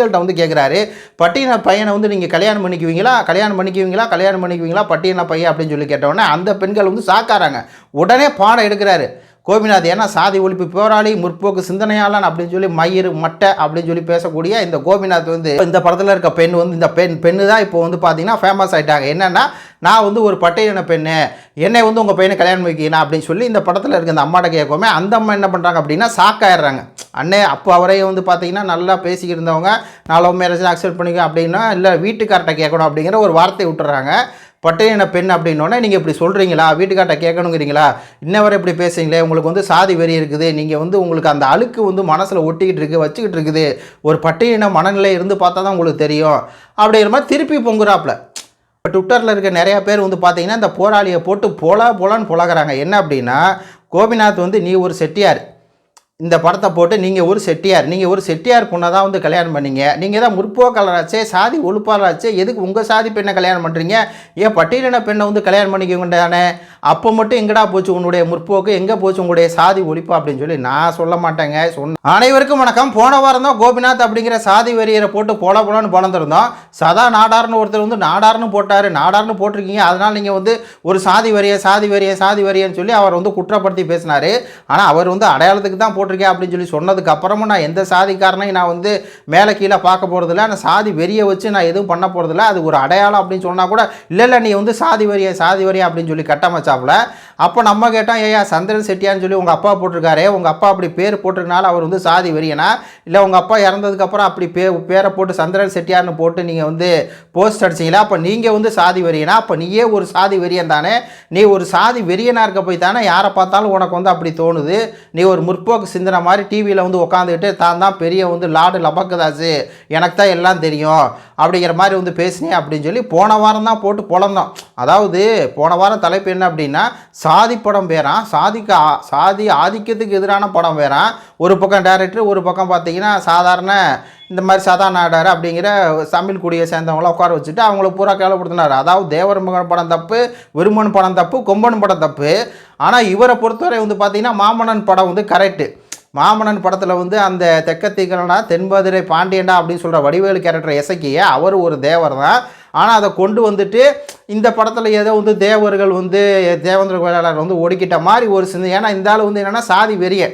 பெண்கள்கிட்ட வந்து கேட்குறாரு பட்டியன பையனை வந்து நீங்கள் கல்யாணம் பண்ணிக்குவீங்களா? கல்யாணம் பண்ணிக்குவீங்களா? கல்யாணம் பண்ணிக்குவீங்களா? பட்டியன பையன் அப்படின்னு சொல்லி கேட்டவுடனே அந்த பெண்கள் வந்து சாக்காராங்க. உடனே பாடம் எடுக்கிறாரு. கோபிநாத் ஏன்னா சாதி ஒழிப்பு போராளி முற்போக்கு சிந்தனையாளன் அப்படின்னு சொல்லி மயிறு மட்டை அப்படின்னு சொல்லி பேசக்கூடிய இந்த கோபிநாத் வந்து இந்த படத்தில் இருக்க பெண் வந்து இந்த பெண் பெண்ணு தான் இப்போ வந்து பார்த்தீங்கன்னா ஃபேமஸ் ஆகிட்டாங்க என்னென்னா நான் வந்து ஒரு பட்டையின பெண்ணு. என்னை வந்து உங்கள் பையனை கல்யாணம் வைக்கணும் அப்படின்னு சொல்லி இந்த படத்தில் இருக்க இந்த அம்மாட்ட கேட்கவுமே அந்த அம்மா என்ன பண்ணுறாங்க அப்படின்னா சாக்காயிடுறாங்க அண்ணே அப்போ அவரே வந்து பார்த்தீங்கன்னா நல்லா பேசிக்கிட்டு இருந்தவங்க நான் லவ் மேரேஜ் அக்செப்ட் பண்ணிக்க அப்படின்னா இல்லை வீட்டுக்கார்ட்ட கேட்கணும் அப்படிங்கிற ஒரு வார்த்தை விட்டுறாங்க. பட்டையின பெண் அப்படின்னோடனே நீங்கள் இப்படி சொல்கிறீங்களா வீட்டுக்காட்ட கேட்கணுங்கிறீங்களா? இன்ன வரை இப்படி பேசுகிறீங்களே உங்களுக்கு வந்து சாதி வெறி இருக்குது. நீங்கள் வந்து உங்களுக்கு அந்த அழுக்கு வந்து மனசில் ஒட்டிக்கிட்டு இருக்குது வச்சுக்கிட்டு இருக்குது. ஒரு பட்டையின மனநிலை இருந்து பார்த்தா தான் உங்களுக்கு தெரியும். அப்படிங்கிற மாதிரி திருப்பி பொங்குறாப்புல இப்போ ட்விட்டரில் இருக்க நிறையா பேர் வந்து பார்த்தீங்கன்னா இந்த போராளியை போட்டு போலா போலான்னு புலகிறாங்க. என்ன அப்படின்னா கோபிநாத் வந்து நீ ஒரு செட்டியார். இந்த படத்தை போட்டு நீங்கள் ஒரு செட்டியார் நீங்கள் ஒரு செட்டியார் பொண்ணை தான் வந்து கல்யாணம் பண்ணீங்க. நீங்கள் தான் முற்போக்காளராச்சே சாதி ஒழுப்பாளராச்சே எதுக்கு உங்கள் சாதி பெண்ணை கல்யாணம் பண்ணுறீங்க ஏன் பட்டியலின பெண்ணை வந்து கல்யாணம் பண்ணிக்க தானே அப்போ மட்டும் எங்கடா போச்சு உன்னுடைய முற்போக்கு? எங்கே போச்சு உங்களுடைய சாதி ஒழிப்பு அப்படின்னு சொல்லி நான் சொல்ல மாட்டேங்க சொன்ன அனைவருக்கும் வணக்கம். போன வாரம் தான் கோபிநாத் அப்படிங்கிற சாதி வெறியரை போட்டு போல போலன்னு பிறந்திருந்தோம் சதா நாடார்னு ஒருத்தர் வந்து நாடார்னு போட்டார். நாடார்னு போட்டிருக்கீங்க. அதனால் நீங்கள் வந்து ஒரு சாதி வரிய சாதி வரிய சாதி வரியன்னு சொல்லி அவர் வந்து குற்றப்படுத்தி பேசினார். ஆனால் அவர் வந்து அடையாளத்துக்கு தான் போட்டிருக்கேன் அப்படின்னு சொல்லி சொன்னதுக்கு அப்புறமும் நான் எந்த சாதிக்காரனையும் நான் வந்து மேலே கீழே பார்க்க போகிறதில்ல நான் சாதி வெறியை வச்சு நான் எதுவும் பண்ண போகிறதில்ல அது ஒரு அடையாளம் அப்படின்னு சொன்னால் கூட இல்லை இல்லை நீ வந்து சாதி வரிய சாதி வரிய அப்படின்னு சொல்லி கட்டமைச்சாப்புல அப்போ நம்ம கேட்டோம் ஏயா சந்திரன் செட்டியான்னு சொல்லி உங்கள் அப்பா போட்டிருக்காரே உங்கள் அப்பா அப்படி பேர் போட்டிருக்கனால அவர் வந்து சாதி வெறியனா இல்லை உங்கள் அப்பா இறந்ததுக்கப்புறம் அப்படி பே பேரை போட்டு சந்திரன் செட்டியார்னு போட்டு நீங்கள் வந்து போஸ்ட் அடிச்சிங்களா? அப்போ நீங்கள் வந்து சாதி வெறியனா அப்போ நீயே ஒரு சாதி வெறியன் தானே. நீ ஒரு சாதி வெறியனாக இருக்க போய் தானே யாரை பார்த்தாலும் உனக்கு வந்து அப்படி தோணுது. நீ ஒரு முற்போக்கு சிந்தனை மாதிரி டிவியில் வந்து உட்காந்துக்கிட்டு தான் தான் பெரிய வந்து லாடு லபக்குதாசு எனக்கு தான் எல்லாம் தெரியும் அப்படிங்கிற மாதிரி வந்து பேசினேன் அப்படின்னு சொல்லி போன வாரம் தான் போட்டு புலந்தோம் அதாவது போன வாரம் தலைப்பு என்ன அப்படின்னா சாதி படம் வேறான் சாதிக்கு சாதி ஆதிக்கத்துக்கு எதிரான படம் வேறான் ஒரு பக்கம் டேரக்டர் ஒரு பக்கம் பார்த்தீங்கன்னா சாதாரண இந்த மாதிரி சதா நாடார் அப்படிங்கிற தமிழ் குடியை சேர்ந்தவங்கள உட்கார வச்சுட்டு அவங்கள பூரா கேவலப்படுத்தினார். அதாவது தேவர் மகன் படம் தப்பு விருமன் படம் தப்பு கொம்பன் படம் தப்பு. ஆனால் இவரை பொறுத்தவரை வந்து பார்த்தீங்கன்னா மாமன்னன் படம் வந்து கரெக்டு மாமன்னன் படத்தில் வந்து அந்த தெக்கத்தீக்கலனா தென்பதிரை பாண்டியண்டா அப்படின்னு சொல்கிற வடிவேலு கேரக்டர் இசக்கிய அவர் ஒரு தேவர் தான் ஆனால் அதை கொண்டு வந்துட்டு இந்த படத்தில் ஏதோ வந்து தேவர்கள் வந்து தேவேந்திர வேளாளர் வந்து ஒடுக்கிட்ட மாதிரி ஒரு சிந்தனை. ஏன்னா இந்த ஆள் வந்து என்னென்னா சாதி வெறிய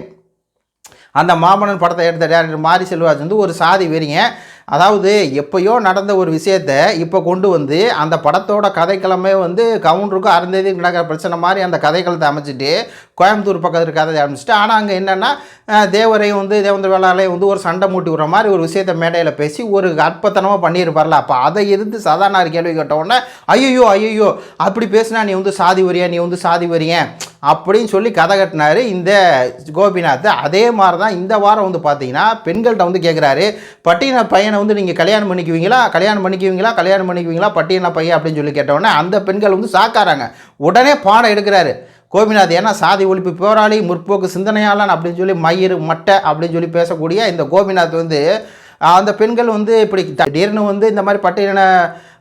அந்த மாமன்னன் படத்தை எடுத்த டேரக்டர் மாரி செல்வராஜ் வந்து ஒரு சாதி வெறியன். அதாவது எப்பயோ நடந்த ஒரு விஷயத்த இப்போ கொண்டு வந்து அந்த படத்தோட கதைக்களமே வந்து கவுண்டருக்கும் அருந்ததிக்கு நடக்கிற பிரச்சனை மாதிரி அந்த கதைக்களத்தை அமைச்சிட்டு கோயம்புத்தூர் பக்கத்தில் கதை அமைச்சிட்டு ஆனால் அங்கே என்னென்னா தேவரையும் வந்து தேவந்தர் வேளாலையும் வந்து ஒரு சண்டை மூட்டி விடுற மாதிரி ஒரு விஷயத்த மேடையில் பேசி ஒரு அற்பத்தனமாக பண்ணியிருப்பார்ல. அப்போ அதை எதிர்த்து சாதாரண கேள்வி கேட்டவுடனே ஐயோ ஐயோ அப்படி பேசினா நீ வந்து சாதி வரியா நீ வந்து சாதி வரியன் அப்படின்னு சொல்லி கதை கட்டினாரு இந்த கோபிநாத். அதே மாதிரி தான் இந்த வாரம் வந்து பார்த்தீங்கன்னா பெண்கள்கிட்ட வந்து கேட்குறாரு பட்டியன பையனை வந்து நீங்கள் கல்யாணம் பண்ணிக்குவீங்களா? கல்யாணம் பண்ணிக்குவீங்களா? கல்யாணம் பண்ணிக்குவீங்களா? பட்டியன பையன் அப்படின்னு சொல்லி கேட்டவுடனே அந்த பெண்கள் வந்து சாக்காராங்க. உடனே பாடம் எடுக்கிறாரு. கோபிநாத் ஏன்னா சாதி ஒழிப்பு போராளி முற்போக்கு சிந்தனையாளன் அப்படின்னு சொல்லி மயிறு மட்டை அப்படின்னு சொல்லி பேசக்கூடிய இந்த கோபிநாத் வந்து அந்த பெண்கள் வந்து இப்படி திடீர்னு வந்து இந்த மாதிரி பட்டியலின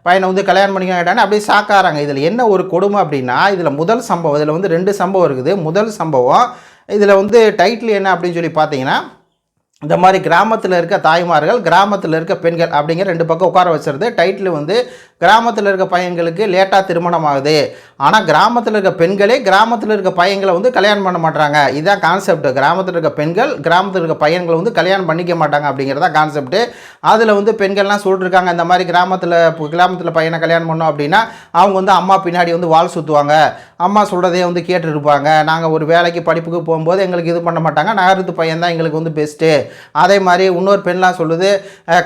பையனை வந்து கல்யாணம் பண்ணிக்கிட்டானே அப்படியே சாக்காராங்க இதில் என்ன ஒரு கொடுமை அப்படின்னா இதில் முதல் சம்பவம் இதில் வந்து ரெண்டு சம்பவம் இருக்குது. முதல் சம்பவம் இதில் வந்து டைட்டில் என்ன அப்படின்னு சொல்லி பார்த்தீங்கன்னா இந்த மாதிரி கிராமத்தில் இருக்க தாய்மார்கள் கிராமத்தில் இருக்க பெண்கள் அப்படிங்கிற ரெண்டு பக்கம் உட்கார வச்சுருது. டைட்டில் வந்து கிராமத்தில் இருக்க பையன்களுக்கு லேட்டாக திருமணம் ஆகுது ஆனால் கிராமத்தில் இருக்க பெண்களே கிராமத்தில் இருக்க பையன்களை வந்து கல்யாணம் பண்ண மாட்டாங்க இதுதான் கான்செப்ட் கிராமத்தில் இருக்க பெண்கள் கிராமத்தில் இருக்க பையன்களை வந்து கல்யாணம் பண்ணிக்க மாட்டாங்க அப்படிங்கிறதா கான்செப்ட் அதில் வந்து பெண்கள்லாம் சொல்லிட்டுருக்காங்க இந்த மாதிரி கிராமத்தில் கிராமத்தில் பையனை கல்யாணம் பண்ணோம் அப்படின்னா அவங்க வந்து அம்மா பின்னாடி வந்து வால் சுற்றுவாங்க அம்மா சொல்கிறதே வந்து கேட்டுருப்பாங்க. நாங்கள் ஒரு வேலைக்கு படிப்புக்கு போகும்போது எங்களுக்கு இது பண்ண மாட்டாங்க. நகரத்து பையன் தான் எங்களுக்கு வந்து பெஸ்ட்டு அதே மாதிரி இன்னொரு பெண்லாம் சொல்லுது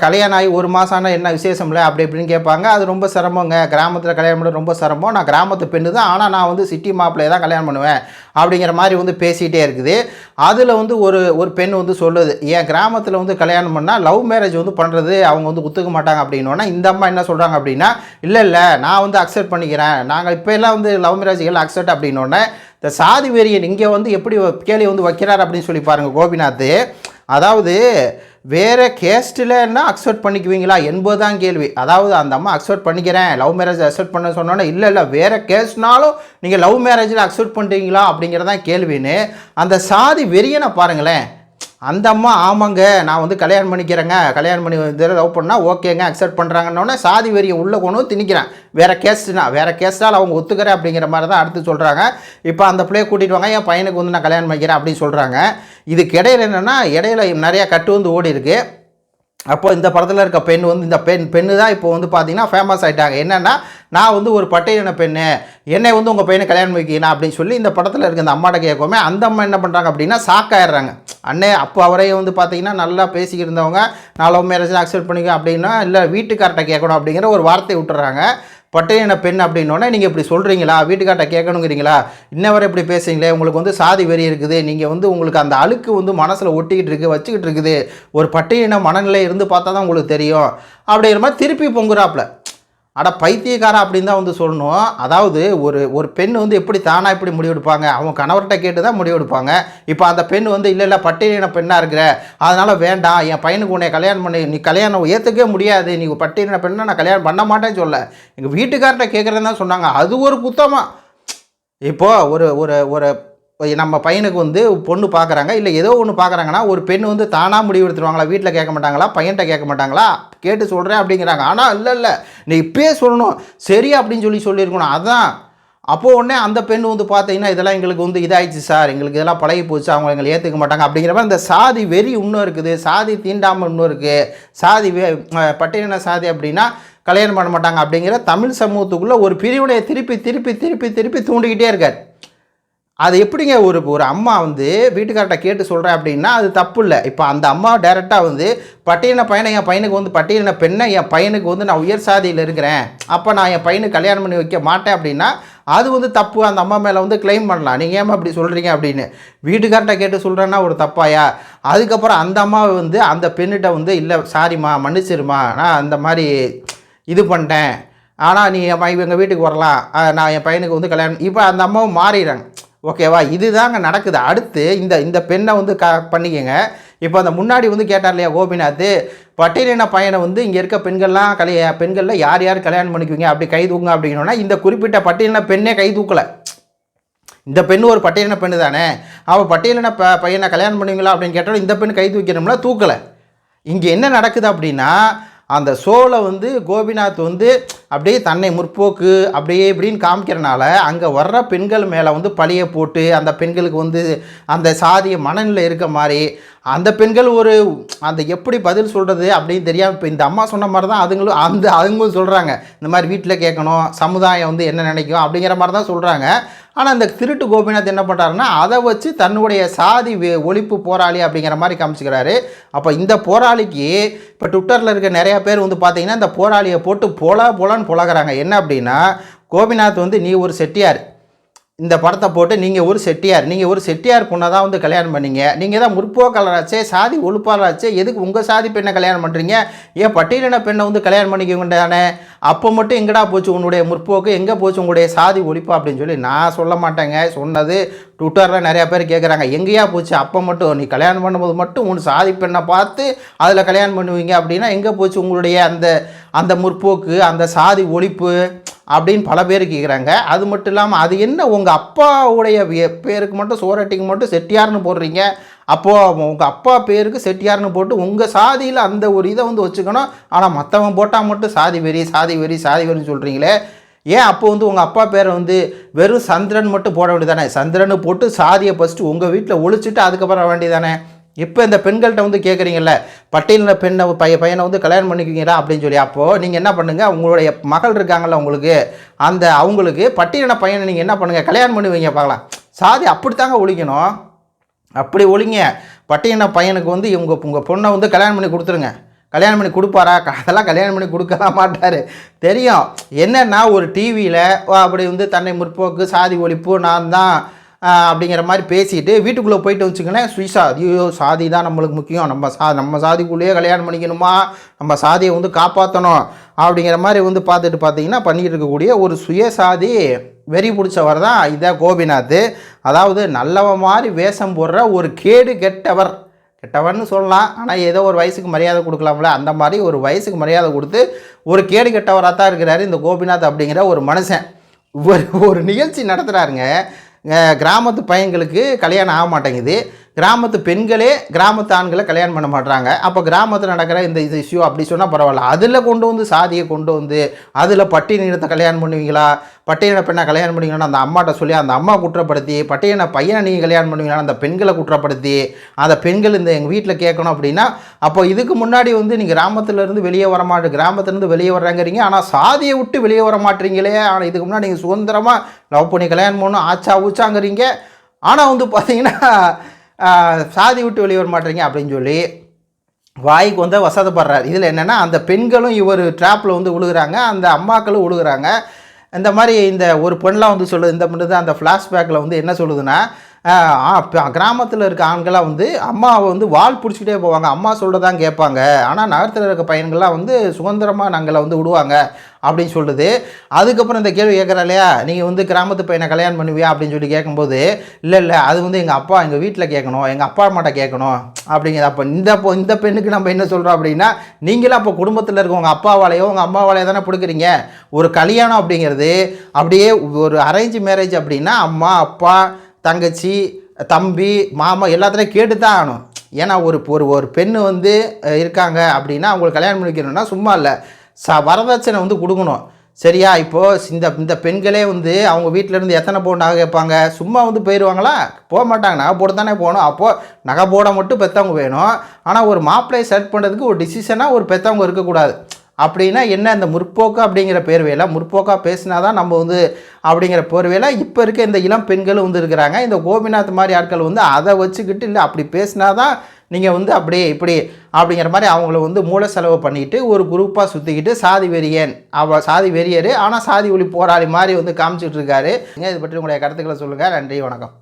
கல்யாணம் ஆகி ஒரு மாதம் ஆனால் என்ன விசேஷம்ல? அப்படி இப்படின்னு கேட்பாங்க. அது ரொம்ப ரொம்ப சிரமங்க. கிராமத்தில் கல்யாணம் பண்ண ரொம்ப சிரமம். நான் கிராமத்து பெண்ணு தான். ஆனால் நான் வந்து சிட்டி மாப்பிள்ளையை தான் கல்யாணம் பண்ணுவேன். அப்படிங்கிற மாதிரி வந்து பேசிகிட்டே இருக்குது. அதில் வந்து ஒரு ஒரு பெண் வந்து சொல்லுது என் கிராமத்தில் வந்து கல்யாணம் பண்ணால் லவ் மேரேஜ் வந்து பண்ணுறது அவங்க வந்து ஒத்துக்க மாட்டாங்க? அப்படின்னோன்னா இந்த அம்மா என்ன சொல்கிறாங்க அப்படின்னா இல்லை இல்லை நான் வந்து அக்செப்ட் பண்ணிக்கிறேன். நாங்கள் இப்போ எல்லாம் வந்து லவ் மேரேஜ் எல்லாம் அக்செப்ட் அப்படின்னோடனே இந்த சாதி வெறியன் இங்கே வந்து எப்படி கேள்வி வந்து வைக்கிறார்? அப்படின்னு சொல்லி பாருங்கள் கோபிநாத். அதாவது வேறு கேஸ்ட்டில்னா அக்செப்ட் பண்ணிக்குவீங்களா? என்பதுதான் கேள்வி. அதாவது அந்த அம்மா அக்செப்ட் பண்ணிக்கிறேன். லவ் மேரேஜ் அக்செப்ட் பண்ண சொன்னோன்னே இல்லை இல்லை வேறு கேஸ்ட்னாலும் நீங்கள் லவ் மேரேஜில் அக்செப்ட் பண்ணுறீங்களா அப்படிங்கிறதான் கேள்வின்னு. அந்த சாதி வெறியனை பாருங்களேன். அந்த அம்மா ஆமாங்க நான் வந்து கல்யாணம் பண்ணிக்கிறேங்க. கல்யாணம் பண்ணி வந்து லவ் பண்ணால் ஓகேங்க அக்செப்ட் பண்ணுறாங்கன்னொன்னே சாதி வெறியை உள்ளே கொண்டு திணிக்கிறேன். வேறு கேஸ்னா வேறு கேஸ்னால் அவங்க ஒத்துக்கிறேன் அப்படிங்கிற மாதிரி தான் அடுத்து சொல்கிறாங்க இப்போ அந்த பிள்ளைய கூட்டிகிட்டு வாங்க என் பையனுக்கு வந்து நான் கல்யாணம் பண்ணிக்கிறேன் அப்படின்னு சொல்கிறாங்க இதுக்கு இடையில என்னென்னா இடையில நிறையா கட்டு வந்து ஓடி இருக்குது அப்போ இந்த படத்தில் இருக்க பெண் வந்து இந்த பெண் பெண்ணு தான் இப்போ வந்து பார்த்தீங்கன்னா ஃபேமஸ் ஆகிட்டாங்க என்னென்னா நான் வந்து ஒரு பட்டியலின பெண்ணு. என்னை வந்து உங்கள் பையனை கல்யாணம் வைக்கணும் அப்படின்னு சொல்லி இந்த படத்தில் இருக்க இந்த அம்மாட்ட கேட்கவுமே அந்த அம்மா என்ன பண்ணுறாங்க அப்படின்னா சாக்காயிடுறாங்க அண்ணே அப்போ அவரே வந்து பார்த்தீங்கன்னா நல்லா பேசிக்கிட்டு இருந்தவங்க நான் லவ் மேரேஜ் அக்செப்ட் பண்ணிக்க அப்படின்னா இல்லை வீட்டுக்கார்ட்ட கேட்கணும் அப்படிங்கிற ஒரு வார்த்தை விட்டுறாங்க. பட்டையின பெண் அப்படின்னோடனே நீங்கள் இப்படி சொல்கிறீங்களா வீட்டுக்கார்ட்ட கேட்கணுங்கிறீங்களா? இன்ன வரை இப்படி பேசுகிறீங்களே உங்களுக்கு வந்து சாதி வெறி இருக்குது. நீங்கள் வந்து உங்களுக்கு அந்த அழுக்கு வந்து மனசில் ஒட்டிக்கிட்டு இருக்குது வச்சுக்கிட்டு இருக்குது. ஒரு பட்டையின மனநிலை இருந்து பார்த்தா தான் உங்களுக்கு தெரியும். அப்படிங்கிற மாதிரி திருப்பி பொங்குறாப்புல அட பைத்தியக்காரா அப்படின்னு தான் வந்து சொல்லணும். அதாவது ஒரு ஒரு பெண் வந்து எப்படி தானாக இப்படி முடிவெடுப்பாங்க? அவங்க கணவர்கிட்ட கேட்டு தான் முடிவெடுப்பாங்க. இப்போ அந்த பெண் வந்து இல்லை இல்லை பட்டியலின பெண்ணாக இருக்கிற. அதனால் வேண்டாம். என் பையனுக்கு உன்னை கல்யாணம் பண்ணி நீ கல்யாணம் ஏற்றுக்கவே முடியாது. நீ பட்டியலின பெண்ணை நான் கல்யாணம் பண்ண மாட்டேன்னு சொல்ல. எங்கள் வீட்டுக்கார்ட்ட கேட்குறேன்னு தான் சொன்னாங்க. அது ஒரு குத்தமாக இப்போது ஒரு ஒரு ஒரு நம்ம பையனுக்கு வந்து பொண்ணு பார்க்குறாங்க இல்லை ஏதோ ஒன்று பார்க்குறாங்கன்னா ஒரு பெண் வந்து தானாக முடிவு எடுத்துருவாங்களா? வீட்டில் கேட்க மாட்டாங்களா? பையன்கிட்ட கேட்க மாட்டாங்களா? கேட்டு சொல்கிறேன் அப்படிங்கிறாங்க. ஆனால் இல்லை இல்லை. நீ இப்பயே சொல்லணும். சரி அப்படின்னு சொல்லி சொல்லியிருக்கணும். அதான். அப்போது உடனே அந்த பெண் வந்து பார்த்தீங்கன்னா இதெல்லாம் எங்களுக்கு வந்து இதாகிடுச்சு சார் எங்களுக்கு இதெல்லாம் பழகி போச்சு. அவங்க எங்களை ஏற்றுக்க மாட்டாங்க அப்படிங்கிறப்ப அந்த இந்த சாதி வெறி இன்னும் இருக்குது. சாதி தீண்டாமல் இன்னும் இருக்குது சாதி வே பட்டியலின சாதி அப்படின்னா கல்யாணம் பண்ண மாட்டாங்க அப்படிங்கிற தமிழ் சமூகத்துக்குள்ளே ஒரு பிரிவினையை திருப்பி திருப்பி திருப்பி திருப்பி தூண்டிக்கிட்டே இருக்கார். அது எப்படிங்க ஒரு ஒரு அம்மா வந்து வீட்டுக்கார்ட்ட கேட்டு சொல்கிறேன் அப்படின்னா அது தப்பு இல்லை இப்போ அந்த அம்மா டேரெக்டாக வந்து பட்டியலின பையனை என் பையனுக்கு வந்து பட்டியலின பெண்ணை என் பையனுக்கு வந்து நான் உயர் சாதியில் இருக்கிறேன். அப்போ நான் என் பையனுக்கு கல்யாணம் பண்ணி வைக்க மாட்டேன் அப்படின்னா அது வந்து தப்பு. அந்த அம்மா மேலே வந்து க்ளைம் பண்ணலாம். நீங்கள் ஏமா அப்படி சொல்கிறீங்க அப்படின்னு. வீட்டுக்கார்ட்ட கேட்டு சொல்கிறேன்னா ஒரு தப்பாயா? அதுக்கப்புறம் அந்த அம்மாவை வந்து அந்த பெண்ணிட்ட வந்து இல்லை சாரிம்மா மன்னிச்சிருமா நான் அந்த மாதிரி இது பண்ணிட்டேன். ஆனால் நீ என் எங்கள் வீட்டுக்கு வரலாம். நான் என் பையனுக்கு வந்து கல்யாணம் இப்போ அந்த அம்மாவும் மாறிடுறாங்க. ஓகேவா? இதுதாங்க நடக்குது. அடுத்து இந்த இந்த பெண்ணை வந்து க பண்ணிக்கங்க. இப்போ அந்த முன்னாடி வந்து கேட்டார் இல்லையா கோபிநாத்? பட்டியலின பையனை வந்து இங்கே இருக்க பெண்கள்லாம் கலைய பெண்களில் யார் யார் கல்யாணம் பண்ணிக்குவீங்க? அப்படி கை தூக்குங்க அப்படின்னா இந்த குறிப்பிட்ட பட்டியலின பெண்ணே கை தூக்கலை. இந்த பெண் ஒரு பட்டியலின பெண்ணு தானே? அவள் பட்டியலின ப பையனை கல்யாணம் பண்ணுவீங்களா அப்படின்னு கேட்டாலும் இந்த பெண் கை தூக்கணும்னா தூக்கலை. இங்கே என்ன நடக்குது அப்படின்னா அந்த ஷோவில் வந்து கோபிநாத் வந்து அப்படியே தன்னை முற்போக்கு அப்படியே இப்படின்னு காமிக்கிறனால அங்கே வர்ற பெண்கள் மேலே வந்து பழியை போட்டு அந்த பெண்களுக்கு வந்து அந்த சாதிய மனநிலை இருக்க மாதிரி அந்த பெண்கள் ஒரு அந்த எப்படி பதில் சொல்கிறது அப்படின்னு தெரியாமல் இப்போ இந்த அம்மா சொன்ன மாதிரி தான் அதுங்களும் அந்த அதுங்களும் சொல்கிறாங்க இந்த மாதிரி வீட்டில் கேட்கணும் சமுதாயம் வந்து என்ன நினைக்கும் அப்படிங்கிற மாதிரி தான் சொல்கிறாங்க ஆனால் இந்த திருட்டு கோபிநாத் என்ன பண்ணுறாருன்னா அதை வச்சு தன்னுடைய சாதி ஒழிப்பு போராளி அப்படிங்கிற மாதிரி காமிச்சிக்கிறாரு. அப்போ இந்த போராளிக்கு இப்போ ட்விட்டரில் இருக்க நிறையா பேர் வந்து பார்த்தீங்கன்னா இந்த போராளியை போட்டு பொல பொலன்னு புலகிறாங்க. என்ன அப்படின்னா கோபிநாத் வந்து நீ ஒரு செட்டியார். இந்த படத்தை போட்டு நீங்கள் ஒரு செட்டியார் நீங்கள் ஒரு செட்டியார் பொண்ணை தான் வந்து கல்யாணம் பண்ணீங்க. நீங்கள் தான் முற்போக்காளராச்சே சாதி ஒழுப்பாளராச்சே எதுக்கு உங்கள் சாதி பெண்ணை கல்யாணம் பண்ணுறீங்க ஏன் பட்டியலின பெண்ணை வந்து கல்யாணம் பண்ணிக்க தானே? அப்போ மட்டும் எங்கடா போச்சு உன்னுடைய முற்போக்கு? எங்கே போச்சு உங்களுடைய சாதி ஒழிப்பு அப்படின்னு சொல்லி நான் சொல்ல மாட்டேங்க. சொன்னது ட்விட்டரில் நிறையா பேர் கேட்குறாங்க எங்கேயா போச்சு? அப்போ மட்டும் நீ கல்யாணம் பண்ணும்போது மட்டும் உன் சாதி பெண்ணை பார்த்து அதில் கல்யாணம் பண்ணுவீங்க அப்படின்னா எங்கே போச்சு உங்களுடைய அந்த அந்த முற்போக்கு அந்த சாதி ஒழிப்பு? அப்படின்னு பல பேர் கேட்குறாங்க அது மட்டும் இல்லாமல் அது என்ன உங்கள் அப்பாவுடைய பேருக்கு மட்டும் சோரட்டிக்கு மட்டும் செட்டியார்னு போடுறீங்க? அப்போது உங்கள் அப்பா பேருக்கு செட்டியார்னு போட்டு உங்கள் சாதியில் அந்த ஒரு இதை வந்து வச்சுக்கணும். ஆனால் மற்றவன் போட்டால் மட்டும் சாதி வெறி சாதி வெறி சாதி வெறின்னு சொல்கிறீங்களே ஏன் அப்போ வந்து உங்கள் அப்பா பேரை வந்து வெறும் சந்திரன் மட்டும் போட வேண்டியதானே? சந்திரனு போட்டு சாதியை ஃபஸ்ட்டு உங்கள் வீட்டில் ஒழிச்சிட்டு அதுக்கப்புறம் வேண்டியதானே? இப்போ இந்த பெண்கள்கிட்ட வந்து கேட்குறீங்கல்ல பட்டியலில் பெண்ணை பைய பையனை வந்து கல்யாணம் பண்ணிக்குவீங்களா அப்படின்னு சொல்லி அப்போது நீங்கள் என்ன பண்ணுங்கள் உங்களுடைய மகள் இருக்காங்கல்ல உங்களுக்கு அந்த அவங்களுக்கு பட்டியலின பையனை நீங்கள் என்ன பண்ணுங்கள் கல்யாணம் பண்ணுவீங்க பார்க்கலாம். சாதி அப்படித்தாங்க ஒழிக்கணும். அப்படி ஒழிங்க. பட்டியலின பையனுக்கு வந்து இவங்க உங்கள் பொண்ணை வந்து கல்யாணம் பண்ணி கொடுத்துருங்க. கல்யாணம் பண்ணி கொடுப்பாரா? அதெல்லாம் கல்யாணம் பண்ணி கொடுக்கலாம் மாட்டார். தெரியும். என்னன்னா ஒரு டிவியில் அப்படி வந்து தன்னை முற்போக்கு சாதி ஒழிப்பு நான் தான் அப்படிங்கிற மாதிரி பேசிட்டு வீட்டுக்குள்ளே போயிட்டு வச்சுக்கோங்களேன். சுயசா ஐயோ சாதி தான் நம்மளுக்கு முக்கியம். நம்ம சா நம்ம சாதிக்குள்ளேயே கல்யாணம் பண்ணிக்கணுமா? நம்ம சாதியை வந்து காப்பாற்றணும் அப்படிங்கிற மாதிரி வந்து பார்த்துட்டு பார்த்தீங்கன்னா பண்ணிக்கிட்டு இருக்கக்கூடிய ஒரு சுயசாதி வெறி பிடிச்சவர் தான் இதான் கோபிநாத். அதாவது நல்லவன் மாதிரி வேஷம் போடுற ஒரு கேடு கெட்டவர். கெட்டவன்னு சொல்லலாம். ஆனால் ஏதோ ஒரு வயசுக்கு மரியாதை கொடுக்கலாம்ல. அந்த மாதிரி ஒரு வயசுக்கு மரியாதை கொடுத்து ஒரு கேடு கெட்டவராக தான் இருக்கிறாரு இந்த கோபிநாத் அப்படிங்கிற ஒரு மனுஷன். ஒரு ஒரு நிகழ்ச்சி நடத்துகிறாருங்க கிராமத்து பையங்களுக்கு கல்யாணம் ஆக மாட்டேங்குது கிராமத்து பெண்களே கிராமத்து ஆண்களை கல்யாணம் பண்ண மாட்டுறாங்க அப்போ கிராமத்தில் நடக்கிற இந்த இது இஷ்யூ அப்படி சொன்னால் பரவாயில்ல. அதில் கொண்டு வந்து சாதியை கொண்டு வந்து அதில் பட்டியலினத்தை கல்யாணம் பண்ணுவீங்களா? பட்டியலின பெண்ணை கல்யாணம் பண்ணுவீங்களான்னு அந்த அம்மாட்ட சொல்லி அந்த அம்மா குற்றப்படுத்தி பட்டியலின பையனை நீங்கள் கல்யாணம் பண்ணுவீங்களா அந்த பெண்களை குற்றப்படுத்தி அந்த பெண்கள் இந்த எங்கள் வீட்டில் கேட்கணும் அப்படின்னா அப்போ இதுக்கு முன்னாடி வந்து நீங்கள் கிராமத்துலேருந்து வெளியே வர மாட்டு கிராமத்துலேருந்து வெளியே வர்றாங்கிறீங்க. ஆனால் சாதியை விட்டு வெளியே வர மாட்டீங்களே ஆனால் இதுக்கு முன்னாடி நீங்கள் சுதந்திரமாக லவ் பண்ணி கல்யாணம் பண்ணணும் ஆச்சா ஊச்சாங்கிறீங்க. ஆனால் வந்து பார்த்தீங்கன்னா சாதி விட்டு வெளியே வர மாட்டீங்க அப்படின்னு சொல்லி வாய்க்கு வந்து வசதப்படுறாரு. இதில் என்னென்னா அந்த பெண்களும் இவர் ட்ராப்பில் வந்து விழுகிறாங்க அந்த அம்மாக்களும் விழுகுறாங்க இந்த மாதிரி இந்த ஒரு பெண்ணெலாம் வந்து சொல்லுது இந்த பண்ணுறது அந்த ஃப்ளாஷ்பேக்கில் வந்து என்ன சொல்லுதுன்னா கிராமத்தில் இருக்க ஆண்களாக வந்து அம்மாவை வந்து வால் பிடிச்சிக்கிட்டே போவாங்க. அம்மா சொல்கிறதான் கேட்பாங்க. ஆனால் நகரத்தில் இருக்க பையன்கள்லாம் வந்து சுதந்திரமாக நாங்களை வந்து விடுவாங்க அப்படின்னு சொல்லுது அதுக்கப்புறம் இந்த கேள்வி கேட்குறா இல்லையா? நீங்கள் வந்து கிராமத்து பையனை கல்யாணம் பண்ணுவியா அப்படின்னு சொல்லி கேட்கும்போது இல்லை இல்லை அது வந்து எங்கள் அப்பா எங்கள் வீட்டில் கேட்கணும். எங்கள் அப்பா அம்மாட்ட கேட்கணும். அப்படிங்கிறது அப்போ இந்த பொ- இந்த பெண்ணுக்கு நம்ம என்ன சொல்கிறோம் அப்படின்னா நீங்களும் அப்போ குடும்பத்தில் இருக்க உங்கள் அப்பாவாலேயோ உங்கள் அம்மாவாலேயோ தானே பிடிக்கிறீங்க? ஒரு கல்யாணம் அப்படிங்கிறது அப்படியே ஒரு அரேஞ்ச் மேரேஜ் அப்படின்னா அம்மா அப்பா தங்கச்சி தம்பி மாமா எல்லாத்துலேயும் கேட்டு தான் ஆகணும். ஏன்னா ஒரு ஒரு ஒரு பெண்ணு வந்து இருக்காங்க அப்படின்னா அவங்களுக்கு கல்யாணம் பண்ணிக்கணும்னா சும்மா இல்லை. ச வரதட்சணை வந்து கொடுக்கணும். சரியா? இப்போது இந்த இந்த பெண்களே வந்து அவங்க வீட்டிலேருந்து இருந்து எத்தனை பவுன் நகை கேட்பாங்க? சும்மா வந்து போயிடுவாங்களா போக மாட்டாங்க. நகை போட தானே போகணும். அப்போது நகை போட மட்டும் பெற்றவங்க வேணும். ஆனால் ஒரு மாப்பிள்ளையை செலக்ட் பண்ணுறதுக்கு ஒரு டிசிஷனாக ஒரு பெற்றவங்க இருக்கக்கூடாது. அப்படின்னா என்ன இந்த முற்போக்கு அப்படிங்கிற பேர்வையில் முற்போக்காக பேசினா தான் நம்ம வந்து அப்படிங்கிற பேர்வையில் இப்போ இருக்க இந்த இளம் பெண்களும் வந்து இருக்கிறாங்க. இந்த கோபிநாத் மாதிரி ஆட்கள் வந்து அதை வச்சுக்கிட்டு இல்லை அப்படி பேசினா தான் நீங்கள் வந்து அப்படியே இப்படி அப்படிங்கிற மாதிரி அவங்கள வந்து மூல செலவு பண்ணிக்கிட்டு ஒரு குரூப்பாக சுற்றிக்கிட்டு சாதி வெறியன் அவ சாதி வெறியர் ஆனால் சாதி ஒளி போராளி மாதிரி வந்து காமிச்சிட்டு இருக்காரு. இது பற்றி உங்களுடைய கருத்துக்களை சொல்லுங்கள் நன்றி வணக்கம்.